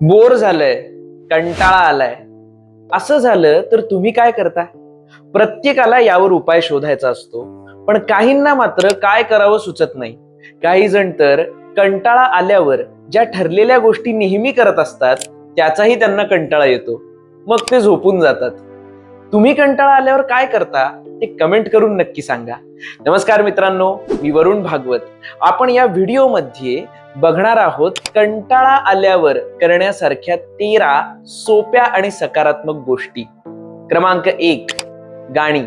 Bore झालंय कंटाळा आलाय. असं झालं तर तुम्ही काय करता? प्रत्येकाला यावर उपाय शोधायचा असतो. पण काहींना मात्र काय करावं सुचत नाही. काही जण तर कंटाळा आल्यावर ज्या ठरलेल्या गोष्टी नेहमी करत असतात त्याचाही त्यांना कंटाळा येतो. मग ते झोपून जातात. तुम्ही कंटाळा आल्यावर काय करता ते कमेंट करून नक्की सांगा. नमस्कार मित्रांनो मी वरुण भागवत. आपण या व्हिडिओमध्ये बघणार आहोत कंटाळा आल्यावर करण्यासारख्या तेरा सोप्या आणि सकारात्मक गोष्टी. क्रमांक एक गाणी.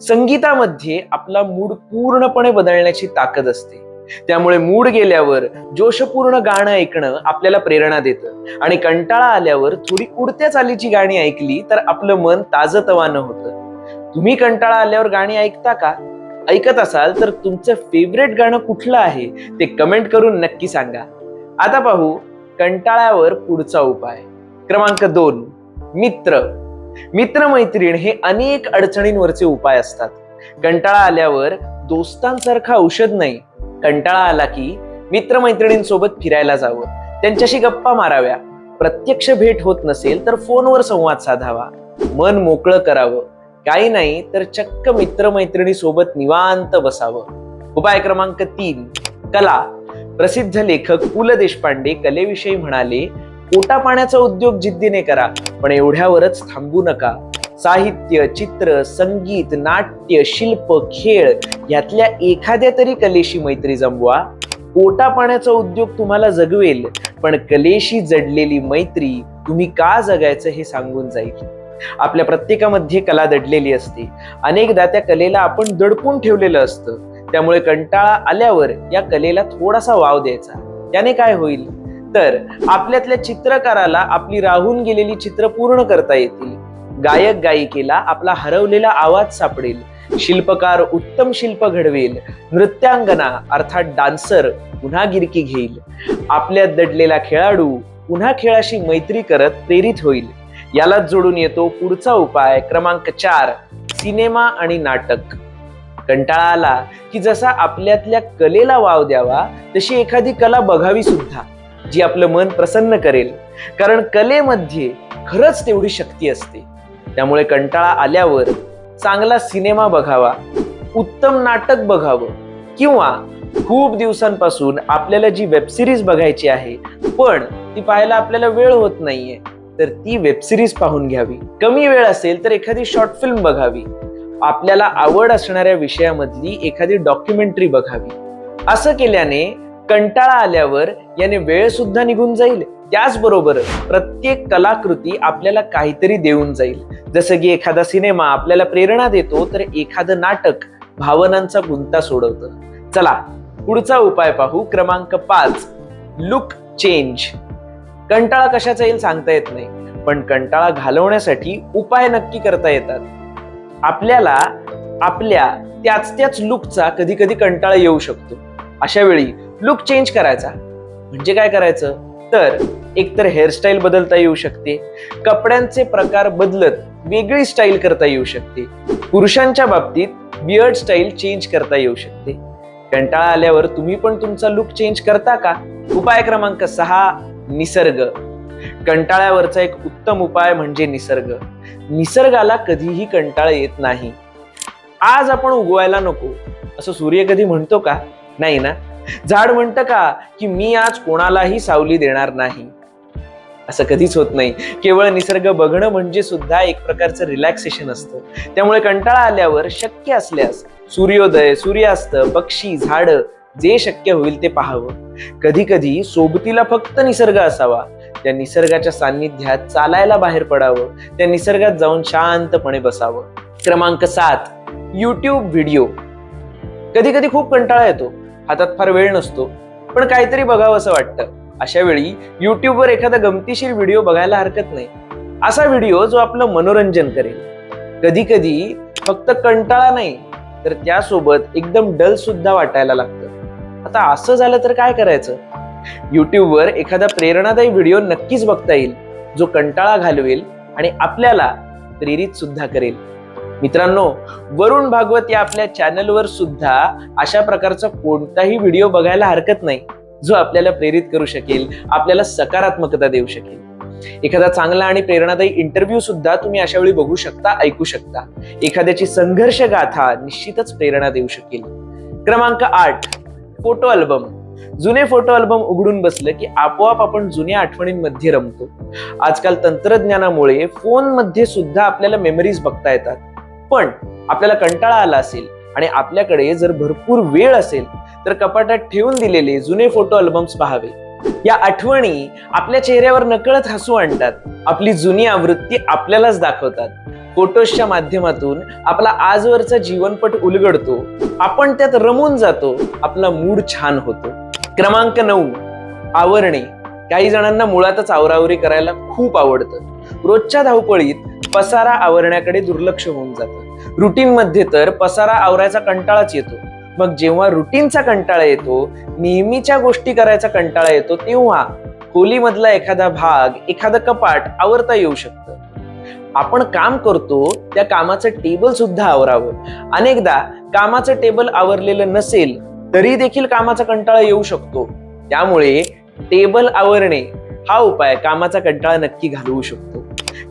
संगीतामध्ये आपला मूड पूर्णपणे बदलण्याची ताकद असते. त्यामुळे मूड गेल्यावर जोशपूर्ण गाणं ऐकणं आपल्याला प्रेरणा देतं. आणि कंटाळा आल्यावर थोडी उडत्या चालीची गाणी ऐकली तर आपलं मन ताजतवानं होतं. तुम्ही कंटाळा आल्यावर गाणी ऐकता का? ऐकत असाल तर तुमचं फेवरेट गाणं कुठलं आहे ते कमेंट करून नक्की सांगा. आता पाहू कंटाळ्यावर पुढचा उपाय. क्रमांक दोन मित्र. मित्रमैत्रीण हे अनेक अडचणींवरचे उपाय असतात. कंटाळा आल्यावर दोस्तांसारखा औषध नाही. कंटाळा आला की मित्रमैत्रिणींसोबत फिरायला जावं. त्यांच्याशी गप्पा माराव्या. प्रत्यक्ष भेट होत नसेल तर फोनवर संवाद साधावा. मन मोकळं करावं. काही नाही तर चक्क मित्रमैत्रिणी सोबत निवांत बसावं. उपाय क्रमांक तीन कला. प्रसिद्ध लेखक पु ल देशपांडे कलेविषयी म्हणाले पोटा पाण्याचा उद्योग जिद्दीने करा पण एवढ्यावरच थांबू नका. साहित्य चित्र संगीत नाट्य शिल्प खेळ यातल्या एखाद्या तरी कलेशी मैत्री जमवा. पोटा पाण्याचा उद्योग तुम्हाला जगवेल पण कलेशी जडलेली मैत्री तुम्ही का जगायचं हे सांगून जाईल? आपल्या प्रत्येकामध्ये कला दडलेली असते. अनेकदा त्या कलेला आपण दडपून ठेवलेलं असतं. त्यामुळे कंटाळा आल्यावर या कलेला थोडासा वाव द्यायचा. त्याने काय होईल? तर आपल्यातल्या चित्रकाराला आपली राहून गेलेली चित्र पूर्ण करता येतील. गायक गायिकेला आपला हरवलेला आवाज सापडेल. शिल्पकार उत्तम शिल्प घडवेल. नृत्यांगना अर्थात डान्सर पुन्हा गिरकी घेईल. आपल्यात दडलेला खेळाडू पुन्हा खेळाशी मैत्री करत प्रेरित होईल. यालाच जोडून येतो पुढचा उपाय क्रमांक चार सिनेमा आणि नाटक. कंटाळा आला की जसा आपल्यातल्या कलेला वाव द्यावा तशी एखादी कला बघावी सुद्धा जी आपलं मन प्रसन्न करेल. कारण कलेमध्ये खरंच तेवढी शक्ती असते. त्यामुळे कंटाळा आल्यावर चांगला सिनेमा बघावा उत्तम नाटक बघावं किंवा खूप दिवसांपासून आपल्याला जी वेबसिरीज बघायची आहे पण ती पाहायला आपल्याला वेळ होत नाहीये तर ती वेबसिरीज पाहून घ्यावी. कमी वेळ असेल तर एखादी शॉर्ट फिल्म बघावी. आपल्याला आवड असणाऱ्या विषयामधली एखादी डॉक्युमेंटरी बघावी. असं केल्याने कंटाळा आल्यावर याने वेळ सुद्धा निघून जाईल. त्याचबरोबर प्रत्येक कलाकृती आपल्याला काहीतरी देऊन जाईल. जसं की एखादा सिनेमा आपल्याला प्रेरणा देतो तर एखादं नाटक भावनांचा गुंता सोडवतं. चला पुढचा उपाय पाहू. क्रमांक पाच लुक चेंज कंटाळा कशाचा येईल सांगता येत नाही. पण कंटाळा घालवण्यासाठी उपाय नक्की करता येतात. आपल्याला आपल्या त्याच त्याच लुकचा कधी कधी कंटाळा येऊ शकतो. अशा वेळी लुक चेंज करायचा. म्हणजे काय करायचं? तर एकतर हेअरस्टाईल बदलता येऊ शकते. कपड्यांचे प्रकार बदलत वेगळी स्टाईल करता येऊ शकते. पुरुषांच्या बाबतीत बियर्ड स्टाईल चेंज करता येऊ शकते. कंटाळा आल्यावर तुम्ही पण तुमचा लुक चेंज करता का? उपाय क्रमांक सहा निसर्ग. कंटाळ्यावरचा एक उत्तम उपाय म्हणजे निसर्ग. निसर्गाला कधीही कंटाळा येत नाही. आज आपण उगवायला नको. असं सूर्य कधी म्हणतो का? नाही ना? झाड म्हणतं का की मी आज कोणालाही सावली देणार नाही? असं कधीच होत नाही. केवळ निसर्ग बघणं म्हणजे सुद्धा एक प्रकारचं रिलॅक्सेशन असतं. त्यामुळे कंटाळा आल्यावर शक्य असल्यास सूर्योदय सूर्यास्त पक्षी झाड जे शक्य होईल ते पाहावं. कधी कधी सोबतीला फक्त निसर्ग असावा. त्या निसर्गाच्या सान्निध्यात चालायला बाहेर पडावं. त्या निसर्गात जाऊन शांतपणे बसावं. क्रमांक सात युट्यूब व्हिडिओ कधी कधी खूप कंटाळा येतो. हातात फार वेळ नसतो. पण काहीतरी बघावं असं वाटतं. अशा वेळी युट्यूबवर एखादा गमतीशीर व्हिडिओ बघायला हरकत नाही. असा व्हिडिओ जो आपलं मनोरंजन करेल. कधी कधी फक्त कंटाळा नाही तर त्यासोबत एकदम डल सुद्धा वाटायला लागतो. आता असं झालं तर काय करायचं? युट्यूबवर एखादा प्रेरणादायी व्हिडिओ नक्कीच बघता येईल जो कंटाळा घालवेल आणि आपल्याला प्रेरित सुद्धा करेल. मित्रांनो वरुण भागवत या आपल्या चॅनलवर सुद्धा अशा प्रकारचा कोणताही व्हिडिओ बघायला हरकत नाही जो आपल्याला प्रेरित करू शकेल आपल्याला सकारात्मकता देऊ शकेल. एखादा चांगला आणि प्रेरणादायी इंटरव्ह्यू सुद्धा तुम्ही अशा वेळी बघू शकता ऐकू शकता. एखाद्याची संघर्ष गाथा निश्चितच प्रेरणा देऊ शकेल. क्रमांक आठ फोटो अल्बम जुने फोटो अल्बम उघडून बसलं की आपोआप आपण जुन्या आठवणींमध्ये रमतो. आजकाल तंत्रज्ञानामुळे फोनमध्ये सुद्धा आपल्याला मेमरीज बघता येतात. पण आपल्याला कंटाळा आला असेल आणि आपल्याकडे जर भरपूर वेळ असेल तर कपाटात ठेवून दिलेले जुने फोटो अल्बम्स पाहावे. या आठवणी आपल्या चेहऱ्यावर नकळत हसू आणतात. आपली जुनी आवृत्ती आपल्यालाच दाखवतात. फोटोजच्या माध्यमातून आपला आजवरचा जीवनपट उलगडतो आपण त्यात रमून जातो आपला मूड छान होतो. क्रमांक नऊ आवरणे. काही जणांना मुळातच आवरावरी करायला खूप आवडतं. रोजच्या धावपळीत पसारा आवरण्याकडे दुर्लक्ष होऊन जातं. रुटीन मध्ये तर पसारा आवरायचा कंटाळाच येतो. मग जेव्हा रुटीनचा कंटाळा येतो नेहमीच्या गोष्टी करायचा कंटाळा येतो तेव्हा खोलीमधला एखादा भाग एखादं कपाट आवरता येऊ शकतं. आपण काम करतो त्या कामाचं टेबल सुद्धा आवरावं. अनेकदा कामाचं टेबल आवरलेलं नसेल तरी देखील कामाचा कंटाळा येऊ शकतो. त्यामुळे टेबल आवरणे हा उपाय कामाचा कंटाळा नक्की घालवू शकतो.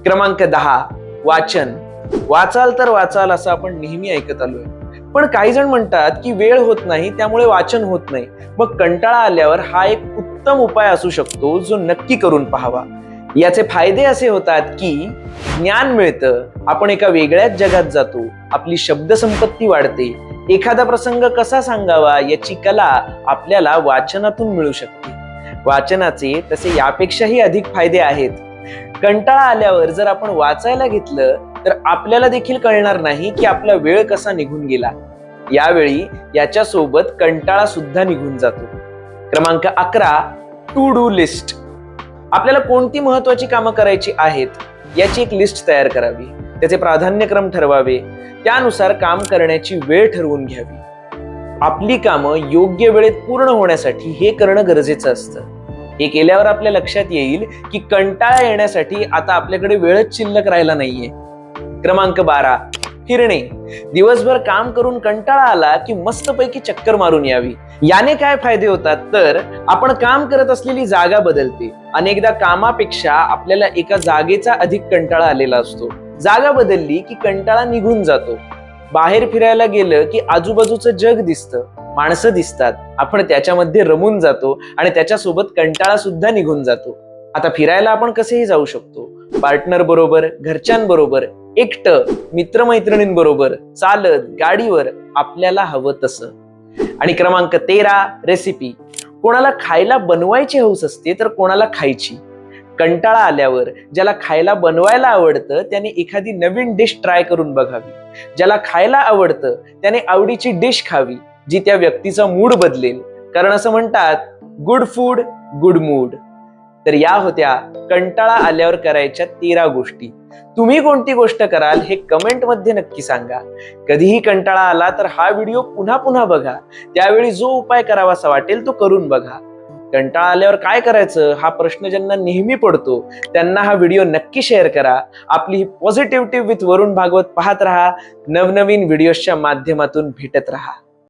क्रमांक दहा वाचन. वाचाल तर वाचाल असं आपण नेहमी ऐकत आलोय. पण काही जण म्हणतात की वेळ होत नाही त्यामुळे वाचन होत नाही. मग कंटाळा आल्यावर हा एक उत्तम उपाय असू शकतो जो नक्की करून पाहावा. याचे फायदे असे होतात की ज्ञान मिळतं आपण एका वेगळ्याच जगात जातो आपली शब्दसंपत्ती वाढते. एखादा प्रसंग कसा सांगावा याची कला आपल्याला वाचनातून मिळू शकते. वाचनाचे तसे यापेक्षाही अधिक फायदे आहेत. कंटाळा आल्यावर जर आपण वाचायला घेतलं तर आपल्याला देखील कळणार नाही की आपला वेळ कसा निघून गेला. यावेळी याच्यासोबत कंटाळा सुद्धा निघून जातो. क्रमांक अकरा टू डू लिस्ट. आपल्याला कोणती महत्वाची कामं करायची आहेत याची एक लिस्ट तयार करावी त्याचे प्राधान्यक्रम ठरवावे त्यानुसार काम करण्याची वेळ ठरवून घ्यावी. आपली कामं योग्य वेळेत पूर्ण होण्यासाठी हे करणं गरजेचं असतं. हे केल्यावर आपल्या लक्षात येईल की कंटाळा येण्यासाठी आता आपल्याकडे वेळच शिल्लक राहिला नाहीये. क्रमांक बारा. फिरणे दिवसभर काम करून कंटाळा आला की मस्तपैकी चक्कर मारून यावी. याने काय फायदे होतात? तर आपण काम करत असलेली जागा बदलते. अनेकदा कामापेक्षा आपल्याला एका जागेचा अधिक कंटाळा आलेला असतो. जागा बदलली की कंटाळा निघून जातो. बाहेर फिरायला गेलं की आजूबाजूचं जग दिसतं. माणसं दिसतात. आपण त्याच्यामध्ये रमून जातो आणि त्याच्यासोबत कंटाळा सुद्धा निघून जातो. आता फिरायला आपण कसेही जाऊ शकतो. पार्टनर बरोबर घरच्यांबरोबर एकटं मित्रमैत्रिणींबरोबर चालत गाडीवर आपल्याला हवं तसं. आणि क्रमांक तेरा रेसिपी कोणाला खायला बनवायची हौस असते तर कोणाला खायची. कंटाळा आल्यावर ज्याला खायला बनवायला आवडतं त्याने एखादी नवीन डिश ट्राय करून बघावी. ज्याला खायला आवडतं त्याने आवडीची डिश खावी जी त्या व्यक्तीचा मूड बदलेल. कारण असं म्हणतात गुड फूड गुड मूड तर या होत्या कंटाळा आल्यावर करायच्या तेरा गोष्टी. तुम्ही कोणती गोष्ट कराल हे कमेंटमध्ये नक्की सांगा. कधीही कंटाळा आला तर हा व्हिडिओ पुन्हा पुन्हा बघा. त्यावेळी जो उपाय करावासा वाटेल तो करून बघा. कंटाळा आल्यावर काय करायचं? हा प्रश्न ज्यांना नेहमी पडतो त्यांना हा व्हिडिओ नक्की शेअर करा. आपली ही पॉझिटिव्हिटी विथ वरुण भागवत पाहत राहा. नवनवीन व्हिडिओच्या माध्यमातून भेटत राहा.